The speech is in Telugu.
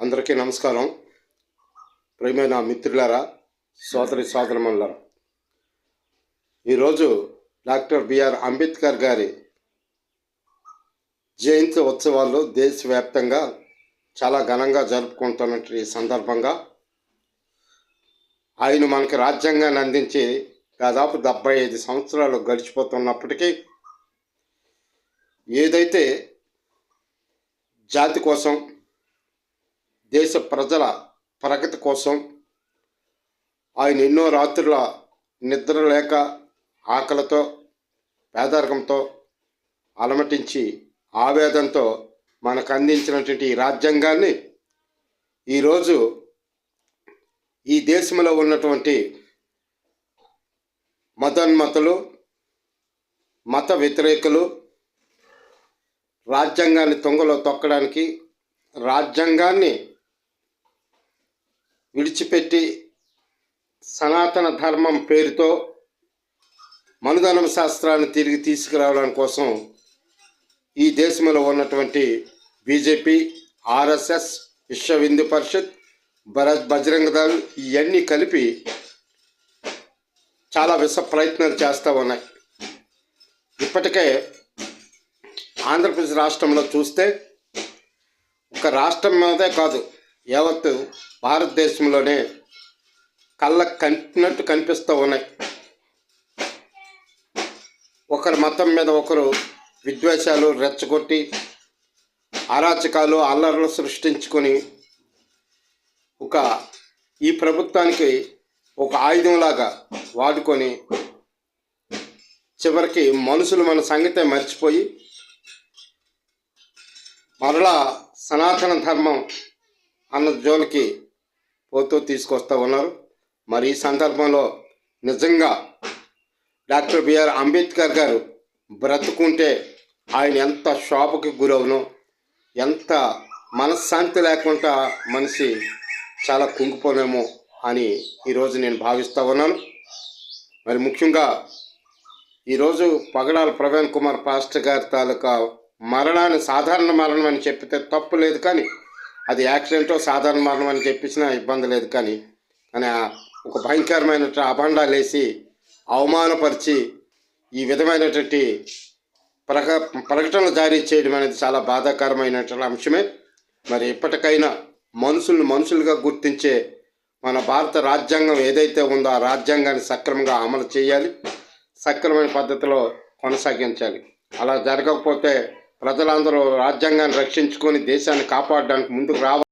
అందరికీ నమస్కారం. ప్రియమైన మిత్రులారా సోదరి సోదరమణులారా. ఈరోజు డాక్టర్ బిఆర్ అంబేద్కర్ గారి జయంతి ఉత్సవాలు దేశవ్యాప్తంగా చాలా ఘనంగా జరుపుకుంటున్నటువంటి ఈ సందర్భంగా ఆయన మనకి రాజ్యాంగాన్ని అందించి దాదాపు డెబ్బై ఐదు సంవత్సరాలు గడిచిపోతున్నప్పటికీ ఏదైతే జాతి కోసం దేశ ప్రజల ప్రగతి కోసం ఆయన ఎన్నో రాత్రుల నిద్ర లేక ఆకలితో పేదరికంతో అలమటించి ఆవేదంతో మనకు అందించినటువంటి ఈ రాజ్యాంగాన్ని ఈరోజు ఈ దేశంలో ఉన్నటువంటి మతోన్మతులు మత వ్యతిరేకులు రాజ్యాంగాన్ని తొంగలో తొక్కడానికి రాజ్యాంగాన్ని విడిచిపెట్టి సనాతన ధర్మం పేరుతో మనుధర్మ శాస్త్రాన్ని తిరిగి తీసుకురావడం కోసం ఈ దేశంలో ఉన్నటువంటి బీజేపీ ఆర్ఎస్ఎస్ విశ్వ హిందూ పరిషత్ భరత్ బజరంగ దళ్ ఇవన్నీ కలిపి చాలా విష ప్రయత్నాలు చేస్తూ ఉన్నాయి. ఇప్పటికే ఆంధ్రప్రదేశ్ రాష్ట్రంలో చూస్తే ఒక రాష్ట్రం మీదే కాదు యావత్తు భారతదేశంలోనే కళ్ళకు కనిపినట్టు కనిపిస్తూ ఉన్నాయి. ఒకరి మతం మీద ఒకరు విద్వేషాలు రెచ్చగొట్టి అరాచకాలు అల్లర్లు సృష్టించుకొని ఒక ఈ ప్రభుత్వానికి ఒక ఆయుధంలాగా వాడుకొని చివరికి మనుషులు మన సంగతే మర్చిపోయి మరలా సనాతన ధర్మం అన్న జోలికి పోతూ తీసుకొస్తూ ఉన్నారు. మరి ఈ సందర్భంలో నిజంగా డాక్టర్ బిఆర్ అంబేద్కర్ గారు బ్రతుకుంటే ఆయన ఎంత షాపుకి గురవునో ఎంత మనశ్శాంతి లేకుండా మనిషి చాలా కుంగిపోనేమో అని ఈరోజు నేను భావిస్తూ ఉన్నాను. మరి ముఖ్యంగా ఈరోజు పగడాల ప్రవీణ్ కుమార్ పాస్టర్ గారి తాలూకా మరణాన్ని సాధారణ మరణం అని చెప్పితే తప్పు లేదు కానీ అది యాక్సిడెంటో సాధారణ మరణం అని చెప్పించినా ఇబ్బంది లేదు కానీ కానీ ఒక భయంకరమైన అభండాలు వేసి అవమానపరిచి ఈ విధమైనటువంటి ప్రక ప్రకటనలు జారీ చేయడం అనేది చాలా బాధాకరమైనటువంటి అంశమే. మరి ఇప్పటికైనా మనుషుల్ని మనుషులుగా గుర్తించే మన భారత రాజ్యాంగం ఏదైతే ఉందో ఆ రాజ్యాంగాన్ని సక్రమంగా అమలు చేయాలి సక్రమైన పద్ధతిలో కొనసాగించాలి. అలా జరగకపోతే ప్రజలందరూ రాజ్యాంగాన్ని రక్షించుకొని దేశాన్ని కాపాడడానికి ముందుకు రావాలి.